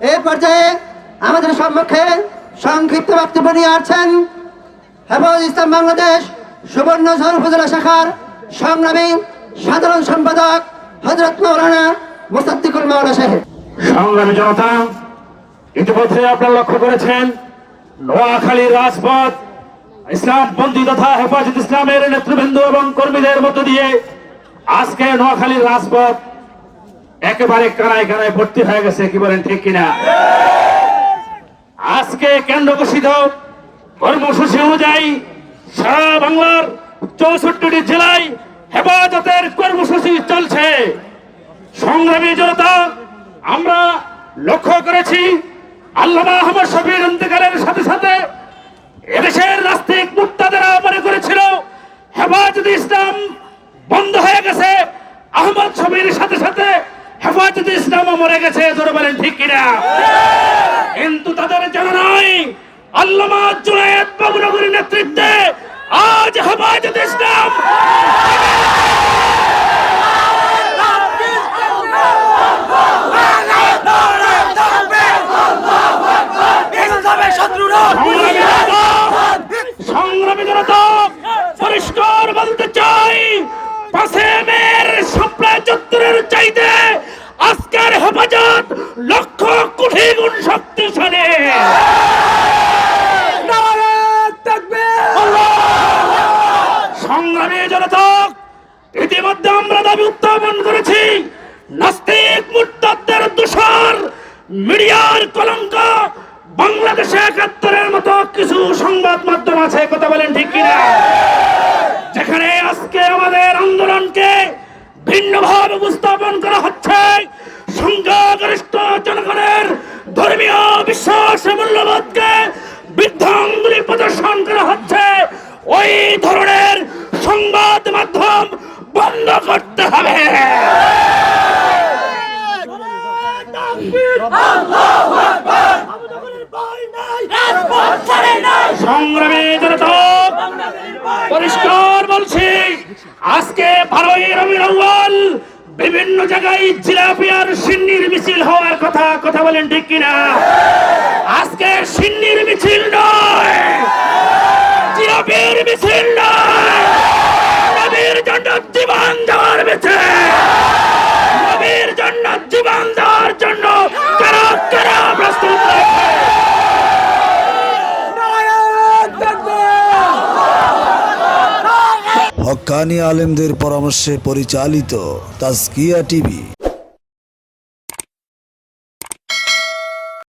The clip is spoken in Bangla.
এই পর্যায়ে আমাদের সম্মুখে সংক্ষিপ্ত বক্তব্য নিয়ে আসছেন হেফাজ ইসলাম বাংলাদেশ সুবর্ণঝড় উপজেলা শাখার সংগ্রামী সাধারণ সম্পাদক হজরত মৌলানা মোসাদ্দিকুল মাওলা সাহেব। সংগ্রামী জনতা, ইতিমধ্যে আপনারা লক্ষ্য করেছেন, নোয়াখালীর রাজপথ ইসলাম বন্দী তথা হেফাজত ইসলামের নেতৃবৃন্দ এবং কর্মীদের মধ্য দিয়ে আজকে নোয়াখালীর রাজপথ একেবারে কানায় কানায় ভর্তি হয়ে গেছে, কি বলেন, ঠিক কিনা? আজকে কেন্দ্র ঘোষিত কর্মসূচি অনুযায়ী সারা বাংলার চৌষট্টিটি জেলায় হেফাজতের কর্মসূচি চলছে। সংগ্রামী জনতা, আমরা লক্ষ্য করেছি, আল্লামা আহমদ সাথে সাথে এদেশের নাস্তিক মুক্তাদেরা মনে করেছিল, হেফাজত ইসলাম বন্ধ হয়ে গেছে। আহমদ শফির সাথে সাথে হেফাজত ইসলামও মরে গেছে জোরে বলেন ঠিক কিনা? কিন্তু তাদের জানা নাই আল্লামা জুনায়েদ বাবুনগরীর নেতৃত্বে আজ হেফাজত ইসলাম। সংগ্রামী জনতা, পরিষ্কার বলতে চাই পাশে মেয়ের সাপ্লাই চত্বরের চাইতে হেফাজত লক্ষ কোটি গুণ শক্তিশালী। সংগ্রামী জনতা ইতিমধ্যে আমরা দাবি উত্থাপন করেছি নাস্তিক মুর্তাদের দূষণ মিডিয়ার কলঙ্ক বাংলাদেশে একাত্তরের মতো কিছু সংবাদ মাধ্যম আছে কথা বলেন ঠিক কিনা? যেখানে আজকে আমাদের আন্দোলনকে ভিন্নভাবে উপস্থাপন করা হচ্ছে। করা হচ্ছে, ওই ধরনের সংবাদ মাধ্যম বন্ধ করতে হবে। পরিষ্কার বলছি, আজকে বারোই রবি বিভিন্ন জায়গায় জিলাপি আর সিন্নির মিছিল হওয়ার কথা কথা বলেন ঠিক কিনা? আজকে সিন্নির মিছিল নয় জিলাপির মিছিল নয় নবীর জীবন দেওয়ার বেছে নবীর জন্য জীবন দেওয়ার জন্য প্রস্তুত হকানি আলেমদের পরামর্শে পরিচালিত তাজকিয়া টিভি।